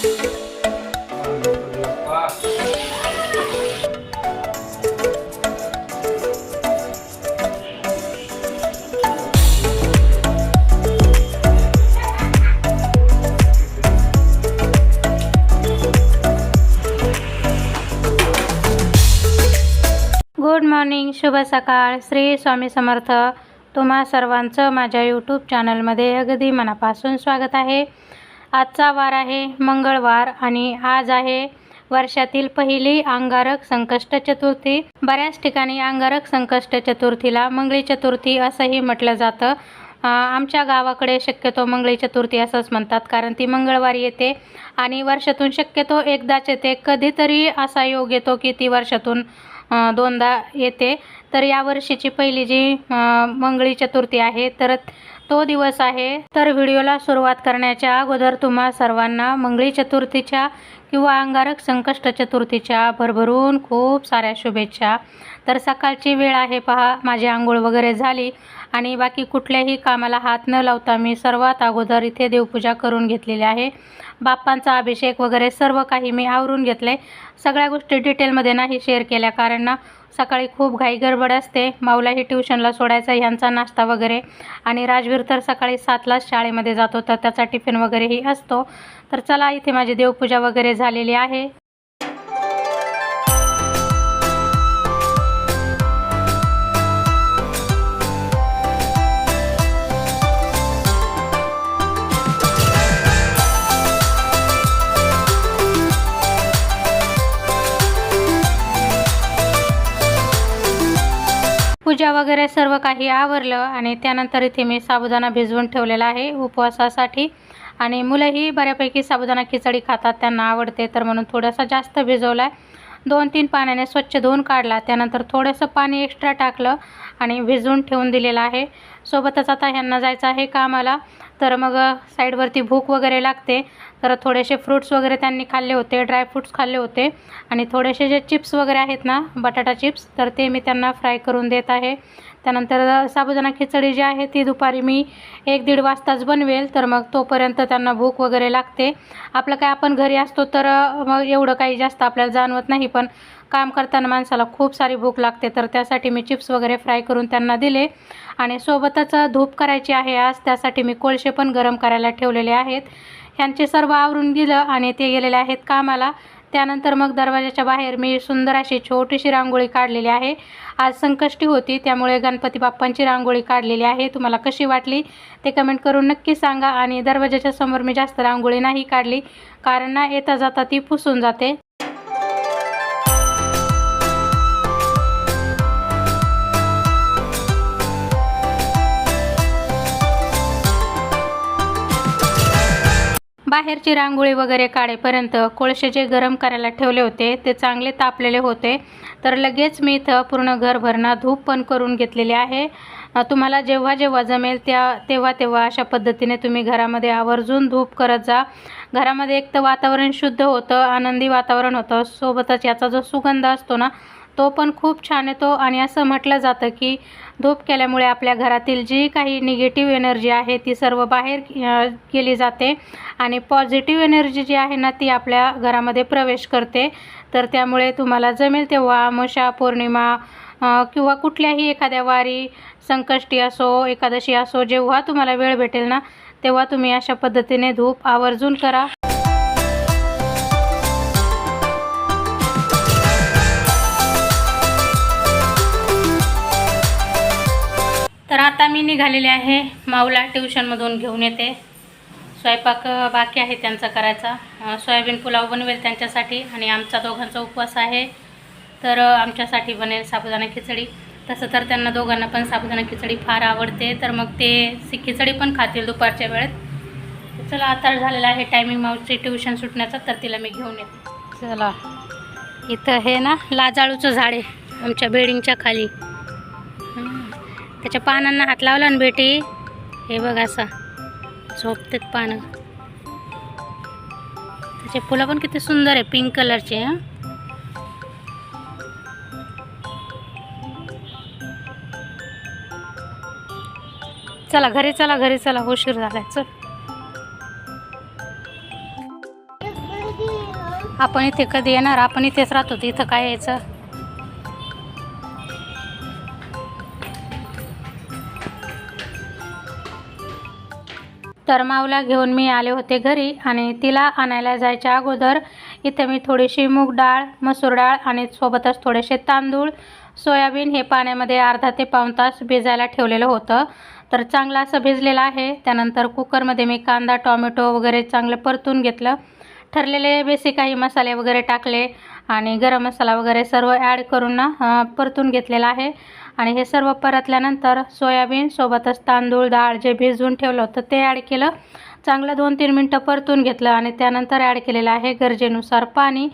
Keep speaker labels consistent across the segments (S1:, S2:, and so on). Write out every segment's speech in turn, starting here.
S1: Good morning शुभ सकाळ. श्री स्वामी समर्थ. तुम्हा सर्वांचं माझ्या यूट्यूब चॅनलमध्ये अगदी मनापासून स्वागत आहे. आजचा वार आहे मंगळवार आणि आज आहे वर्षातील पहिली अंगारक संकष्ट चतुर्थी. बऱ्याच ठिकाणी अंगारक संकष्ट चतुर्थीला मंगळी चतुर्थी असंही म्हटलं जातं. आमच्या गावाकडे शक्यतो मंगळी चतुर्थी असंच म्हणतात कारण ती मंगळवारी येते आणि वर्षातून शक्यतो एकदाच येते. कधीतरी असा योग येतो की ती वर्षातून दोनदा येते. तर या वर्षीची पहिली जी मंगळी चतुर्थी आहे तर तो दिवस आहे. तर व्हिडिओला सुरुवात करण्याच्या अगोदर तुम्हा सर्वांना मंगळी चतुर्थीच्या किंवा अंगारक संकष्ट चतुर्थीच्या भरभरून खूप साऱ्या शुभेच्छा. तर सकाळची वेळ आहे पहा माझी आंघोळ वगैरे झाली आणि बाकी कुठल्याही कामाला हात न लावता मी सर्वात अगोदर इथे देवपूजा करून घेतलेली आहे. बाप्पांचा अभिषेक वगैरे सर्व काही मी आवरून घेतले. सगळ्या गोष्टी डिटेलमध्ये नाही शेअर केल्या कारण ना सकाळी खूप घाई गडबड असते. माऊलाही ट्युशनला सोडायचा ह्यांचा नाश्ता वगैरे. आणि राजवीर तर सकाळी सातलाच शाळेमध्ये जातो तर त्याचा टिफिन वगैरेही असतो. तर चला इथे माझी देवपूजा वगैरे झालेली आहे. पूजा वगैरे सर्व काही आवरलं आणि त्यानंतर इथे मी साबुदाणा भिजवून ठेवलेला आहे उपवासासाठी. आणि मुलंही बऱ्यापैकी साबुदाणा खिचडी खातात त्यांना आवडते. तर म्हणून थोडासा जास्त भिजवला आहे दोन तीन पाण्याने स्वच्छ धुवून काढला. त्यानंतर थोडंसं पाणी एक्स्ट्रा टाकलं आणि भिजवून ठेवून दिलेलं आहे. सोबतच आता ह्यांना जायचं आहे कामाला. तर मग साईडवरती भूक वगैरे लागते. तर थोडेसे फ्रूट्स वगैरे त्यांनी खाल्ले होते ड्रायफ्रूट्स खाल्ले होते. आणि थोडेसे जे चिप्स वगैरे आहेत ना बटाटा चिप्स तर ते मी त्यांना फ्राय करून देत आहे. त्यानंतर साबुदाणा खिचडी जी आहे ती दुपारी मी एक दीड वाजताच बनवेल. तर मग तोपर्यंत त्यांना भूक वगैरे लागते. आपलं काय आपण घरी असतो तर मग एवढं काही जास्त आपल्याला जाणवत नाही पण काम करताना माणसाला खूप सारी भूक लागते. तर त्यासाठी मी चिप्स वगैरे फ्राय करून त्यांना दिले. आणि सोबतच धूप करायची आहे आज त्यासाठी मी कोळसे पण गरम करायला ठेवलेले आहेत. ह्यांचे सर्व आवरून दिलं आणि ते गेलेले आहेत कामाला. त्यानंतर मग दरवाजाच्या बाहेर मी सुंदर अशी छोटीशी रांगोळी काढलेली आहे. आज संकष्टी होती त्यामुळे गणपती बाप्पांची रांगोळी काढलेली आहे. तुम्हाला कशी वाटली ते कमेंट करून नक्की सांगा आणि दरवाजाच्या समोर मी जास्त रांगोळी नाही काढली. कारण ना येता जाता ती पुसून जाते. बाहेरची रांगोळी वगैरे काढेपर्यंत कोळसे जे गरम करायला ठेवले होते ते चांगले तापलेले होते. तर लगेच मी इथं पूर्ण घरभरणा धूप पण करून घेतलेली आहे. तुम्हाला जेव्हा जेव्हा जमेल त्या तेव्हा तेव्हा अशा पद्धतीने तुम्ही घरामध्ये आवर्जून धूप करत जा. घरामध्ये एक तर वातावरण शुद्ध होतं आनंदी वातावरण होतं. सोबतच याचा जो सुगंध असतो ना तो पण खूप छान येतो. आणि असं म्हटलं जातं की धूप केल्यामुळे आपल्या घरातील जी काही निगेटिव्ह एनर्जी आहे ती सर्व बाहेर केली जाते. आणि पॉझिटिव्ह एनर्जी जी आहे ना ती आपल्या घरामध्ये प्रवेश करते. तर त्यामुळे तुम्हाला जमेल तेव्हा मशा पौर्णिमा किंवा कुठल्याही एखाद्या वारी संकष्टी असो एकादशी असो जेव्हा तुम्हाला वेळ भेटेल ना तेव्हा तुम्ही अशा पद्धतीने धूप आवर्जून करा. आता मी निघालेले आहे माऊला ट्युशनमधून घेऊन येते. स्वयंपाक बाकी आहे त्यांचा करायचा. सोयाबीन पुलाव बनवेल त्यांच्यासाठी आणि आमचा दोघांचा उपवास आहे. तर आमच्यासाठी बनेल साबुदाणा खिचडी. तसं तर त्यांना दोघांना पण साबुदाणा खिचडी फार आवडते. तर मग ते सी खिचडी पण खातील दुपारच्या वेळेत. चला आता झालेला आहे टायमिंग माऊची ट्युशन सुटण्याचा तर तिला मी घेऊन येते. चला इथं हे ना लाजाळूचं झाड आहे आमच्या बिल्डिंगच्या खाली. त्याच्या पानांना हात लावला ना बेटी. हे बघ असा. झोपतात पानं. त्याचे फुलं पण किती सुंदर आहे पिंक कलरचे हां. चला घरी चला घरी चला. उशीर झालाय. चल. आपण इथे कधी येणार? आपण इथेच राहतो. इथं काय यायचं? तर माऊला घेऊन मी आले होते घरी आणि तिला आणायला जायच्या अगोदर इथे मी थोडीशी मूग डाळ मसूर डाळ आणि सोबतच थोडेसे तांदूळ सोयाबीन हे पाण्यामध्ये अर्धा ते पाऊण तास भिजायला ठेवलेलं होतं. तर चांगलं असं भिजलेलं आहे. त्यानंतर कुकरमध्ये मी कांदा टॉमॅटो वगैरे चांगलं परतून घेतलं. ठरलेले बेसिक काही मसाले वगैरे टाकले आणि गरम मसाला वगैरे सर्व ॲड करून ना परतून घेतलेला आहे. आणि हे सर्व परतल्यानंतर सोयाबीन सोबतच तांदूळ डाळ जे भिजवून ठेवलं होतं ते ॲड केलं. चांगलं दोन तीन मिनटं परतून घेतलं आणि त्यानंतर ॲड केलेलं आहे गरजेनुसार पाणी.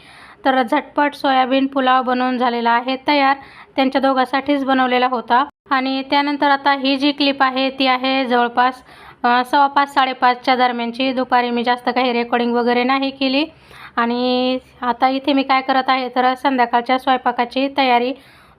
S1: तर झटपट सोयाबीन पुलाव बनवून झालेला आहे तयार. त्यांच्या दोघांसाठीच बनवलेला होता. आणि त्यानंतर आता ही जी क्लिप आहे ती आहे जवळपास सव्वा पाच साडेपाचच्या दरम्यानची. दुपारी मी जास्त काही रेकॉर्डिंग वगैरे नाही केली. आणि आता इथे मी काय करत आहे तर संध्याकाळच्या स्वयंपाकाची तयारी.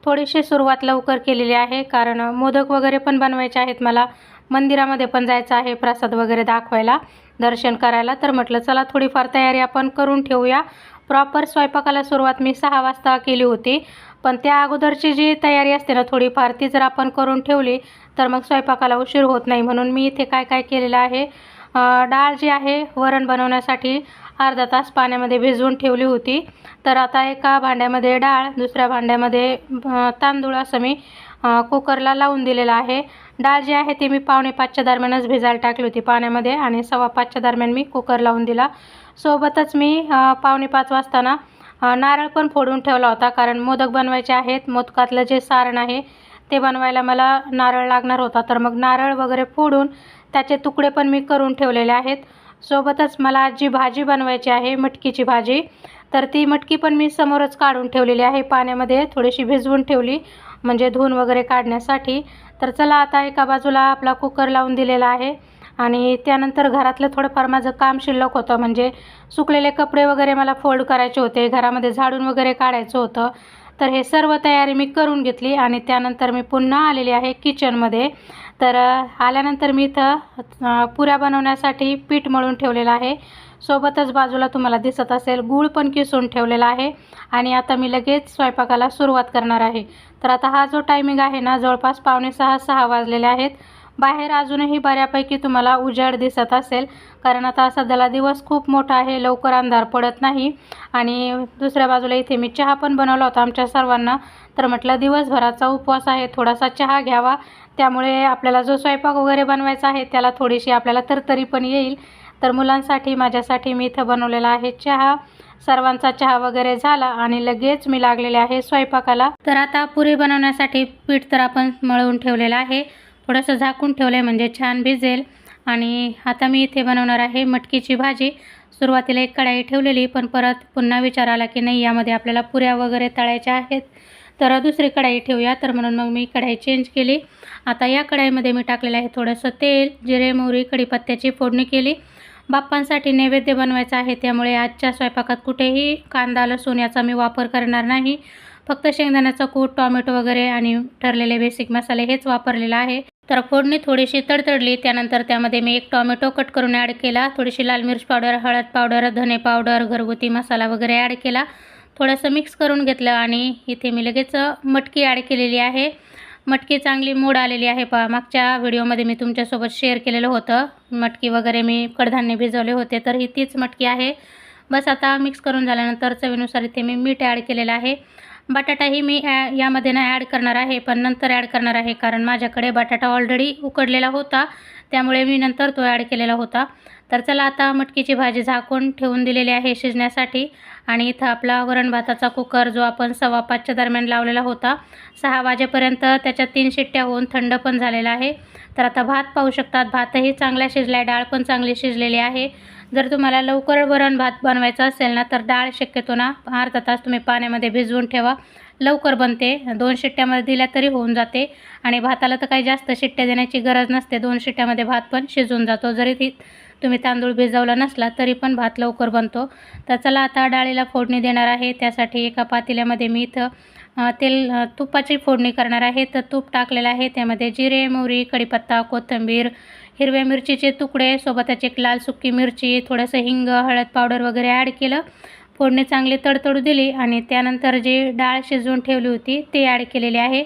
S1: थोडीशी सुरुवात लवकर केलेली आहे. कारण मोदक वगैरे पण बनवायचे आहेत. मला मंदिरामध्ये पण जायचं आहे प्रसाद वगैरे दाखवायला दर्शन करायला. तर म्हटलं चला थोडीफार तयारी आपण करून ठेवूया. प्रॉपर स्वयंपाकाला सुरुवात मी सहा वाजता केली होती. पण त्या अगोदरची जी तयारी असते ना थोडीफार ती जर आपण करून ठेवली तर मग स्वयंपाकाला उशीर होत नाही. म्हणून मी इथे काय काय केलेलं आहे डाळ जी आहे वरण बनवण्यासाठी अर्धा तास पाण्यामध्ये भिजवून ठेवली होती. तर आता एका भांड्यामध्ये डाळ दुसऱ्या भांड्यामध्ये तांदूळ असं मी कुकरला लावून दिलेलं आहे. डाळ जी आहे ती मी पावणे पाचच्या दरम्यानच भिजायला टाकली होती पाण्यामध्ये आणि सव्वा पाचच्या दरम्यान मी कुकर लावून दिला. सोबतच मी पावणे पाच वाजताना नारळ पण फोडून ठेवला होता कारण मोदक बनवायचे आहेत. मोदकातलं जे सारण आहे ते बनवायला मला नारळ लागणार होता. तर मग नारळ वगैरे फोडून त्याचे तुकडे पण मी करून ठेवलेले आहेत. सोबतच मला जी भाजी बनवायची आहे मटकीची भाजी तर ती मटकी पण मी समोरच काढून ठेवलेली आहे. पाण्यामध्ये थोडीशी भिजवून ठेवली म्हणजे धुवून वगैरे काढण्यासाठी. तर चला आता एका बाजूला आपला कुकर लावून दिलेला आहे. आणि त्यानंतर घरातलं थोडंफार माझं काम शिल्लक होतं. म्हणजे सुकलेले कपडे वगैरे मला फोल्ड करायचे होते. घरामध्ये झाडून वगैरे काढायचं होतं. तर हे सर्व तयारी मी करून घेतली आणि त्यानंतर मी पुन्हा आलेली आहे किचनमध्ये. तर आल्यानंतर मी इथं पुऱ्या बनवण्यासाठी पीठ मळून ठेवलेलं आहे. सोबतच बाजूला तुम्हाला दिसत असेल गूळ पण किसून ठेवलेला आहे आणि आता मी लगेच स्वयंपाकाला सुरुवात करणार आहे. तर आता हा जो टायमिंग आहे ना जवळपास पावणे सहा सहा वाजलेले आहेत. बाहेर अजूनही बऱ्यापैकी तुम्हाला उजाड दिसत असेल. कारण आता सध्याला दिवस खूप मोठा आहे लवकर अंधार पडत नाही. आणि दुसऱ्या बाजूला इथे मी चहा पण बनवला होता आमच्या सर्वांना. तर म्हटलं दिवसभराचा उपवास आहे थोडासा चहा घ्यावा. त्यामुळे आपल्याला जो स्वयंपाक वगैरे बनवायचा आहे त्याला थोडीशी आपल्याला तरतरी पण येईल. तर मुलांसाठी माझ्यासाठी मी इथं बनवलेला आहे चहा. सर्वांचा चहा वगैरे झाला आणि लगेच मी लागलेले आहे स्वयंपाकाला. तर आता पुरी बनवण्यासाठी पीठ तर आपण मळवून ठेवलेलं आहे. थोडंसं झाकून ठेवलं आहे म्हणजे छान भिजेल. आणि आता मी इथे बनवणार आहे मटकीची भाजी. सुरुवातीला एक कढाई ठेवलेली पण परत पुन्हा विचार आला की नाही यामध्ये आपल्याला पुऱ्या वगैरे तळायच्या आहेत. तर दुसरी कढाई ठेवूया. तर म्हणून मग मी कढाई चेंज केली. आता या कढाईमध्ये मी टाकलेलं आहे थोडंसं तेल जिरे मोहरी कढीपत्त्याची फोडणी केली. बाप्पांसाठी नैवेद्य बनवायचा आहे त्यामुळे आजच्या स्वयंपाकात कुठेही कांदा लसूण याचा मी वापर करणार नाही. फक्त शेंगदाण्याचा कूट टॉमॅटो वगैरे आणि ठरलेले बेसिक मसाले हेच वापरलेलं आहे. तर फोडणी थोडीशी तडतडली. त्यानंतर त्यामध्ये मी एक टॉमॅटो कट करून ॲड केला. थोडीशी लाल मिरची पावडर हळद पावडर धने पावडर घरगुती मसाला वगैरे ॲड केला. थोडंसं मिक्स करून घेतलं आणि इथे मी लगेच मटकी ॲड केलेली आहे. मटकी चांगली मोड आलेली आहे पा मागच्या व्हिडिओमध्ये मी तुमच्यासोबत शेअर केलेलं होतं. मटकी वगैरे मी कडधान्य भिजवले होते तर ही तीच मटकी आहे. बस आता मिक्स करून झाल्यानंतर चवीनुसार इथे मी मीठ ॲड केलेलं आहे. बटाटाही मी ॲ यामध्ये ना ॲड करणार आहे पण नंतर ॲड करणार आहे कारण माझ्याकडे बटाटा ऑलरेडी उकडलेला होता त्यामुळे मी नंतर तो ॲड केलेला होता. तर चला आता मटकीची भाजी झाकून ठेवून दिलेली आहे शिजण्यासाठी. आणि इथं आपला वरण भाताचा कुकर जो आपण सव्वा पाचच्या दरम्यान लावलेला होता सहा वाजेपर्यंत त्याच्या तीन शिट्ट्या होऊन थंड पण झालेला आहे. तर आता भात पाहू शकतात भातही चांगला शिजला आहे डाळ पण चांगली शिजलेली आहे. जर तुम्हाला लवकर वरण भात बनवायचा असेल ना तर डाळ शक्यतो ना अर्धा तास तुम्ही पाण्यामध्ये भिजवून ठेवा. लवकर बनते दोन शिट्ट्यामध्ये दिल्या तरी होऊन जाते. आणि भाताला तर काही जास्त शिट्ट्या देण्याची गरज नसते दोन शिट्ट्यामध्ये भात पण शिजून जातो. जरी ती तुम्ही तांदूळ भिजवला नसला तरी पण भात लवकर बनतो. तर चला आता डाळीला फोडणी देणार आहे. त्यासाठी एका पातेल्यामध्ये मी इथं तेल तुपाची फोडणी करणार आहे. तर तूप टाकलेलं आहे. त्यामध्ये जिरे मोहरी कढीपत्ता कोथिंबीर हिरव्या मिरचीचे तुकडे सोबतच एक लाल सुकी मिरची थोडंसं हिंग हळद पावडर वगैरे ॲड केलं. फोडणी चांगली तडतडू दिली आणि त्यानंतर जी डाळ शिजवून ठेवली होती ती ॲड केलेली आहे.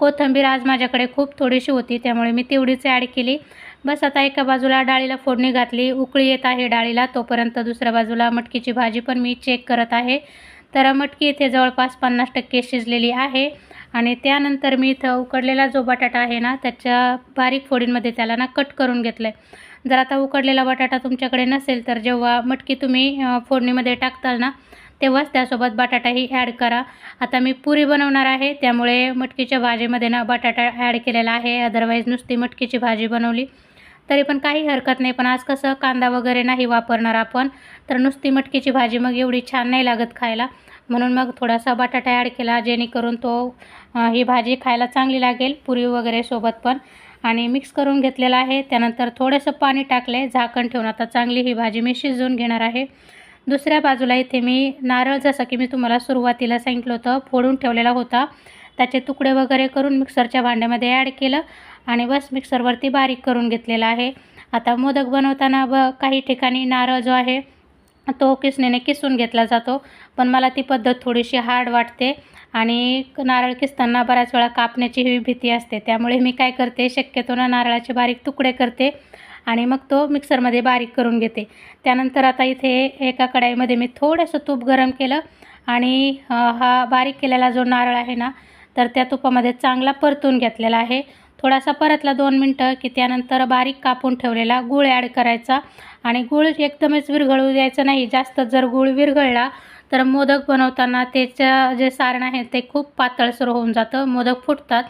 S1: कोथिंबीर आज माझ्याकडे खूप थोडीशी होती त्यामुळे मी तेवढीच ॲड केली. बस आता एका बाजूला डाळीला फोडणी घातली. उकळी येत आहे डाळीला. तोपर्यंत दुसऱ्या बाजूला मटकीची भाजी पण मी चेक करत आहे. तर मटकी इथे जवळपास पन्नास टक्के शिजलेली आहे. आणि त्यानंतर मी इथं उकडलेला जो बटाटा आहे ना त्याच्या बारीक फोडींमध्ये त्याला ना कट करून घेतलं आहे जर आता उकडलेला बटाटा तुमच्याकडे नसेल तर जेव्हा मटकी तुम्ही फोडणीमध्ये टाकताल ना तेव्हाच त्यासोबत बटाटाही ॲड करा. आता मी पुरी बनवणार आहे. त्यामुळे मटकीच्या भाजीमध्ये ना बटाटा ॲड केलेला आहे. अदरवाईज नुसती मटकीची भाजी बनवली. तरी पण काही हरकत नाही. पण आज कसं कांदा वगैरे नाही वापरणार आपण तर नुसती मटकीची भाजी मग एवढी छान नाही लागत खायला. म्हणून मग थोडासा बटाटा ॲड केला जेणेकरून तो ही भाजी खायला चांगली लागेल पुरी वगैरे सोबत पण. आणि मिक्स करून घेतलेला आहे. त्यानंतर थोडंसं पाणी टाकलं आहे झाकण ठेवून आता चांगली ही भाजी मी शिजवून घेणार आहे. दुसऱ्या बाजूला इथे मी नारळ जसं की मी तुम्हाला सुरुवातीला सांगितलं होतं फोडून ठेवलेला होता. त्याचे तुकडे वगैरे करून मिक्सरच्या भांड्यामध्ये ॲड केलं. आणि बस मिक्सरवरती बारीक करून घेतलेला आहे. आता मोदक बनवताना ब काही ठिकाणी नारळ जो आहे तो किसणीने किसून घेतला जातो. पण मला ती पद्धत थोडीशी हार्ड वाटते आणि नारळ किसताना बऱ्याच वेळा कापण्याची ही भीती असते. त्यामुळे मी काय करते शक्यतो ना नारळाचे बारीक तुकडे करते आणि मग तो मिक्सरमध्ये बारीक करून घेते. त्यानंतर आता इथे एका कढाईमध्ये मी थोडंसं तूप गरम केलं आणि हा बारीक केलेला जो नारळ आहे ना तर त्या तुपामध्ये चांगला परतून घेतलेला आहे. थोडासा परतला दोन मिनटं की त्यानंतर बारीक कापून ठेवलेला गूळ ॲड करायचा. आणि गूळ एकदमच विरघळू द्यायचं नाही. जास्त जर गूळ विरघळला तर मोदक बनवताना त्याचं जे सारण आहे ते खूप पातळसर होऊन जातं. मोदक फुटतात.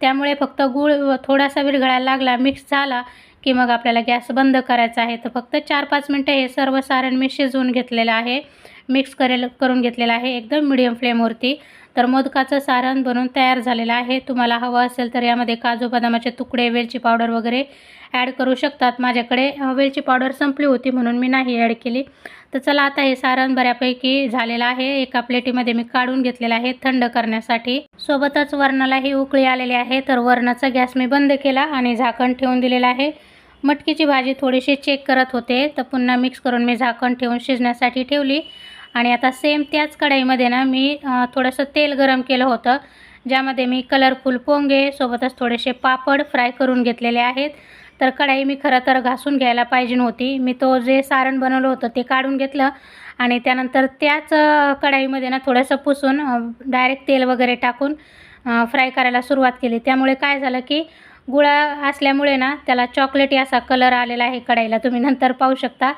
S1: त्यामुळे फक्त गूळ थोडासा विरघळायला लागला मिक्स झाला की मग आपल्याला गॅस बंद करायचा आहे. तर फक्त चार पाच मिनटं हे सर्व सारण मी शिजवून घेतलेलं आहे. मिक्स करेल करून घेतलेलं आहे. एकदम मिडियम फ्लेमवरती तर मोदकाचं सारण बनवून तयार झालेलं आहे. तुम्हाला हवं असेल तर यामध्ये काजू बदामाचे तुकडे वेलची पावडर वगैरे ॲड करू शकतात. माझ्याकडे वेलची पावडर संपली होती म्हणून मी नाही ॲड केली. तर चला आता हे सारण बऱ्यापैकी झालेलं आहे. एका प्लेटीमध्ये मी काढून घेतलेलं आहे थंड करण्यासाठी. सोबतच वरणालाही उकळी आलेली आहे. तर वरणाचा गॅस मी बंद केला आणि झाकण ठेवून दिलेलं आहे. मटकीची भाजी थोडीशी चेक करत होते. तर पुन्हा मिक्स करून मी झाकण ठेवून शिजण्यासाठी ठेवली. आणि आता सेम त्याच कढईमध्ये ना मी थोडंसं तेल गरम केलं होतं ज्यामध्ये मी कलरफुल पोंगे सोबतच थोडेसे पापड फ्राय करून घेतलेले आहेत. तर कढाई मी खरं तर घासून घ्यायला पाहिजे नव्हती. मी तो जे सारण बनवलं होतं ते काढून घेतलं आणि त्यानंतर त्याच कढाईमध्ये ना थोडंसं पुसून डायरेक्ट तेल वगैरे टाकून फ्राय करायला सुरुवात केली. त्यामुळे काय झालं की गुळा असल्यामुळे ना त्याला चॉकलेटी असा कलर आलेला आहे कढाईला. तुम्ही नंतर पाहू शकता.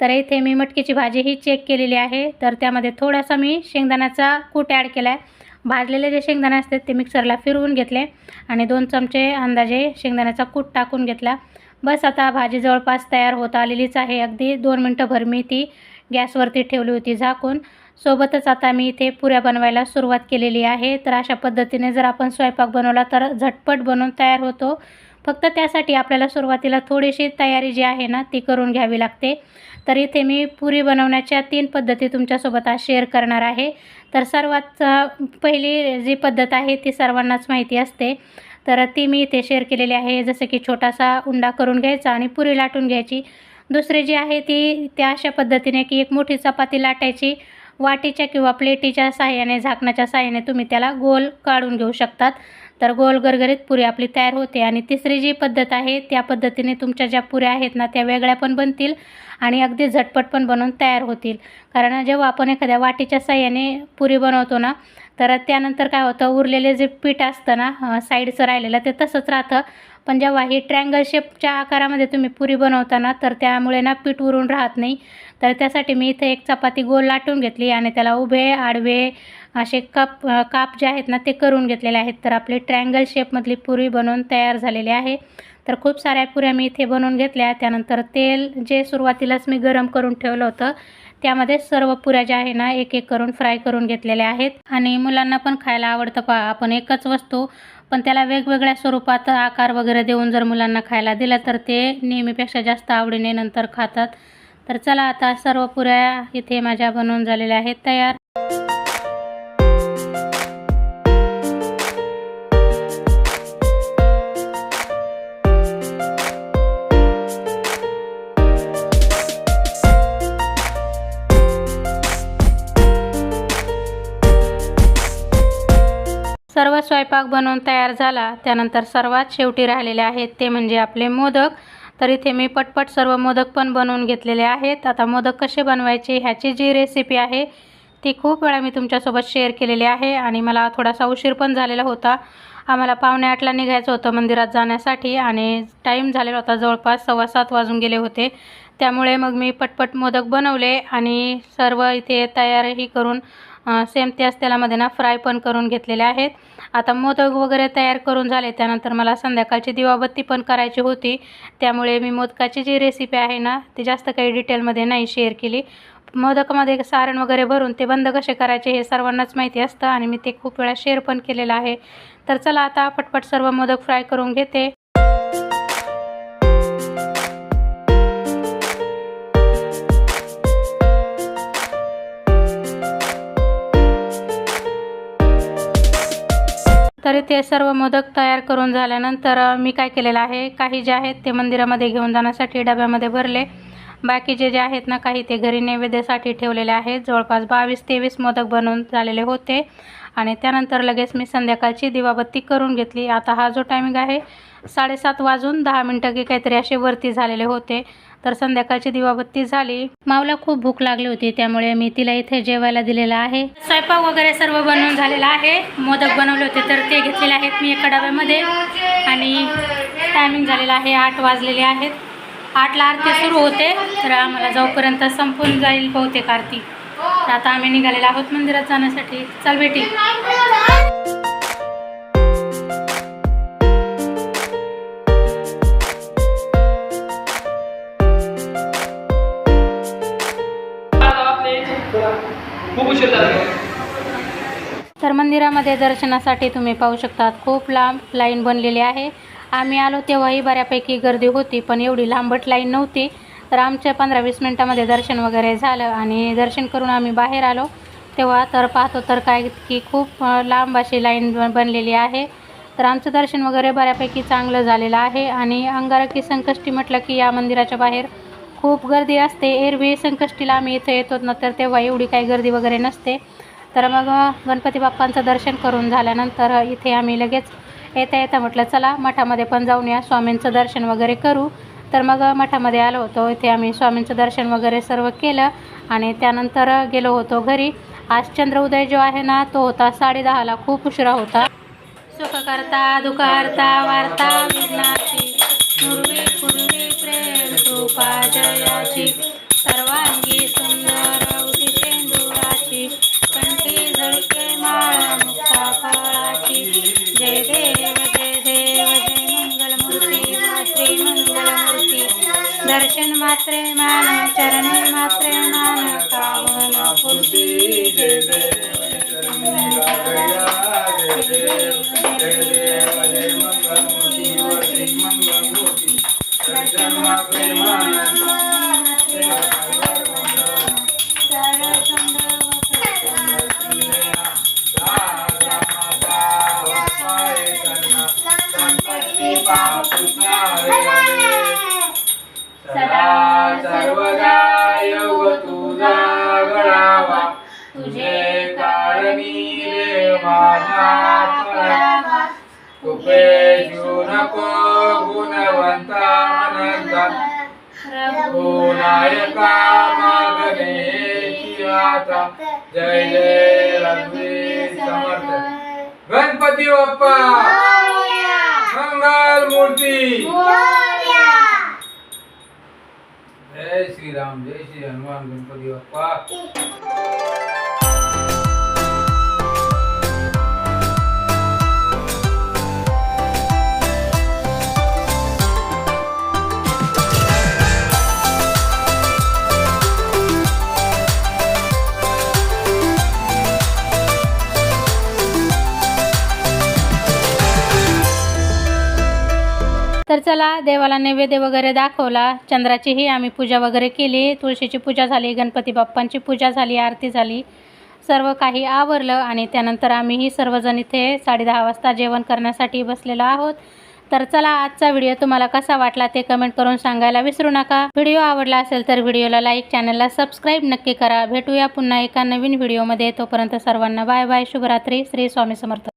S1: तर इथे मी मटकीची भाजी ही चेक केलेली आहे. तर त्यामध्ये थोडासा मी शेंगदाण्याचा कूट ॲड केला आहे भाजलेले जे शेंगदाणे असतात ते मिक्सरला फिरवून घेतले आणि दोन चमचे अंदाजे शेंगदाण्याचा कूट टाकून घेतला. बस आता भाजी जवळपास तयार होत आलेलीच आहे. अगदी दोन मिनटंभर मी ती गॅसवरती ठेवली होती झाकून. सोबतच आता मी इथे पुऱ्या बनवायला सुरुवात केलेली आहे. तर अशा पद्धतीने जर आपण स्वयंपाक बनवला तर झटपट बनवून तयार होतो. फक्त त्यासाठी आपल्याला सुरुवातीला थोडीशी तयारी जी आहे ना ती करून घ्यावी लागते. तर इथे मी पुरी बनवण्याच्या तीन पद्धती तुमच्यासोबत आज शेअर करणार आहे. तर सर्वात पहिली जी पद्धत आहे ती सर्वांनाच माहिती असते. तर ती मी इथे शेअर केलेली आहे. जसं की छोटासा उंडा करून घ्यायचा आणि पुरी लाटून घ्यायची. दुसरी जी आहे ती त्या अशा पद्धतीने की एक मोठी चपाती लाटायची. वाटीच्या किंवा प्लेटीच्या साह्याने झाकणाच्या साह्याने तुम्ही त्याला गोल काढून घेऊ शकतात. तर गोल गरगरीत पुरी आपली तयार होते आणि तिसरी जी पद्धत आहे त्या पद्धतीने तुमच्या ज्या पुऱ्या आहेत ना त्या वेगळ्या पण बनतील आणि अगदी झटपट पण बनवून तयार होतील. कारण जेव्हा आपण एखाद्या वाटीच्या साह्याने पुरी बनवतो ना तर त्यानंतर काय होतं उरलेले जे पीठ असतं ना साईडचं राहिलेलं ते तसंच राहतं. पण जेव्हा ही ट्रँगल शेपच्या आकारामध्ये तुम्ही पुरी बनवताना तर त्यामुळे ना पीठ उरून राहत नाही. तर त्यासाठी मी इथे एक चपाती गोल लाटून घेतली आणि त्याला उभे आडवे असे कप काप जे आहेत ना ते करून घेतलेले आहेत. तर आपली ट्रँगल शेपमधली पुरी बनवून तयार झालेली आहे. तर खूप साऱ्या पुऱ्या मी इथे बनवून घेतल्या. त्यानंतर तेल जे सुरुवातीलाच मी गरम करून ठेवलं होतं त्यामध्ये सर्व पुऱ्या ज्या आहे ना एक एक करून फ्राय करून घेतलेल्या आहेत. आणि मुलांना पण खायला आवडतं पा आपण एकच वस्तू पण त्याला वेगवेगळ्या स्वरूपात आकार वगैरे देऊन जर मुलांना खायला दिलं तर ते नेहमीपेक्षा जास्त आवडीने नंतर खातात. तर चला आता सर्व पुऱ्या इथे माझ्या बनवून झालेल्या आहेत तयार. सर्व स्वयंपाक बनवून तयार झाला. त्यानंतर सर्वात शेवटी राहिलेले आहेत ते म्हणजे आपले मोदक. तर इथे मी पटपट सर्व मोदक पण बनवून घेतलेले आहेत. आता मोदक कसे बनवायचे ह्याची जी रेसिपी आहे ती खूप वेळा मी तुमच्यासोबत शेअर केलेली आहे आणि मला थोडासा उशीर पण झालेला होता. आम्हाला पावणे आठला निघायचं होतं मंदिरात जाण्यासाठी आणि टाईम झालेला होता जवळपास सव्वा सात वाजून गेले होते. त्यामुळे मग मी पटपट मोदक बनवले आणि सर्व इथे तयारही करून सेम त्याच तेलामध्ये ना फ्राय पण करून घेतलेले आहेत. आता मोदक वगैरे तयार करून झाले त्यानंतर मला संध्याकाळची दिवाबत्ती पण करायची होती. त्यामुळे मी मोदकाची जी रेसिपी आहे ना ती जास्त काही डिटेलमध्ये नाही शेअर केली. मोदकामध्ये सारण वगैरे भरून ते बंद कसे करायचे हे सर्वांनाच माहिती असतं आणि मी ते खूप वेळा शेअर पण केलेलं आहे. तर चला आता पटपट सर्व मोदक फ्राय करून घेते. ते सर्व मोदक तयार करून झाल्यानंतर मी काय केलेलं आहे? काही जे आहेत ते मंदिरामध्ये घेऊन जाण्यासाठी डब्यामध्ये भरले. बाकीचे जे आहेत ना काही ते घरी नैवेद्यासाठी ठेवलेले आहेत. जवळपास बावीस तेवीस मोदक बनवून झालेले होते. आणि त्यानंतर लगेच मी संध्याकाळची दिवाबत्ती करून घेतली. आता हा जो टायमिंग आहे साडेसात वाजून दहा मिनटं की काहीतरी असे वरती झालेले होते. तर संध्याकाळची दिवाबत्ती झाली. मावला खूप भूक लागली होती त्यामुळे मी तिला इथे जेवायला दिलेलं आहे. स्वयंपाक वगैरे सर्व बनवून झालेला आहे. मोदक बनवले होते तर ते घेतलेले आहेत मी एका डब्यामध्ये. आणि टायमिंग झालेला आहे आठ वाजलेले आहेत. आठला आरती सुरू होते तर आम्हाला जाऊपर्यंत संपून जाईल बहुतेक आरती. तर आता आम्ही निघालेलो आहोत मंदिरात जाण्यासाठी. चल बेटी. तर मंदिरामध्ये दर्शनासाठी तुम्ही पाहू शकतात खूप लांब लाईन बनलेली आहे. आम्ही आलो तेव्हाही बऱ्यापैकी गर्दी होती पण एवढी लांबट लाईन नव्हती. तर आमच्या पंधरा वीस मिनटामध्ये दर्शन वगैरे झालं आणि दर्शन करून आम्ही बाहेर आलो. तेव्हा तर पाहतो तर काय की खूप लांब अशी लाईन बनलेली आहे. तर आमचं दर्शन वगैरे बऱ्यापैकी चांगलं झालेलं आहे आणि अंगारकी संकष्टी म्हटलं की या मंदिराच्या बाहेर खूप गर्दी असते. एरवी संकष्टीला आम्ही इथे येतो ना तर तेव्हा एवढी काही गर्दी वगैरे नसते. तर मग गणपती बाप्पांचं दर्शन करून झाल्यानंतर इथे आम्ही लगेच येता येता म्हटलं चला मठामध्ये पण जाऊन या स्वामींचं दर्शन वगैरे करू. तर मग मठामध्ये आलो होतो. इथे आम्ही स्वामींचं दर्शन वगैरे सर्व केलं आणि त्यानंतर गेलो होतो घरी. आज चंद्र उदय जो आहे ना तो होता साडेदहाला खूप उशिरा होता. सुख करता दुःख करता वार्ता पूर्वी पूर्वी प्रेम जयाची.
S2: દર્શન માત્રે માન ચરણે માત્રે માન કામના પૂર્તિ જય कृपे नको गुणवंता अनंता नायका मागणे आता जय जय रघुवीर समर्थ। गणपती बाप्पा। मंगल मूर्ती। जय श्रीराम जय श्री हनुमान गणपती बाप्पा।
S1: तर चला देवाला नैवेद्य वगैरे दाखवला. चंद्राचीही आम्ही पूजा वगैरे केली. तुळशीची पूजा झाली गणपती बाप्पांची पूजा झाली आरती झाली. सर्व काही आवरलं आणि त्यानंतर आम्हीही सर्वजण इथे साडेदहा वाजता जेवण करण्यासाठी बसलेलो आहोत. तर चला आजचा व्हिडिओ तुम्हाला कसा वाटला ते कमेंट करून सांगायला विसरू नका. व्हिडिओ आवडला असेल तर व्हिडिओला लाईक चॅनलला सबस्क्राईब नक्की करा. भेटूया पुन्हा एका नवीन व्हिडिओमध्ये. तोपर्यंत सर्वांना बाय बाय. शुभरात्री. श्री स्वामी समर्थ.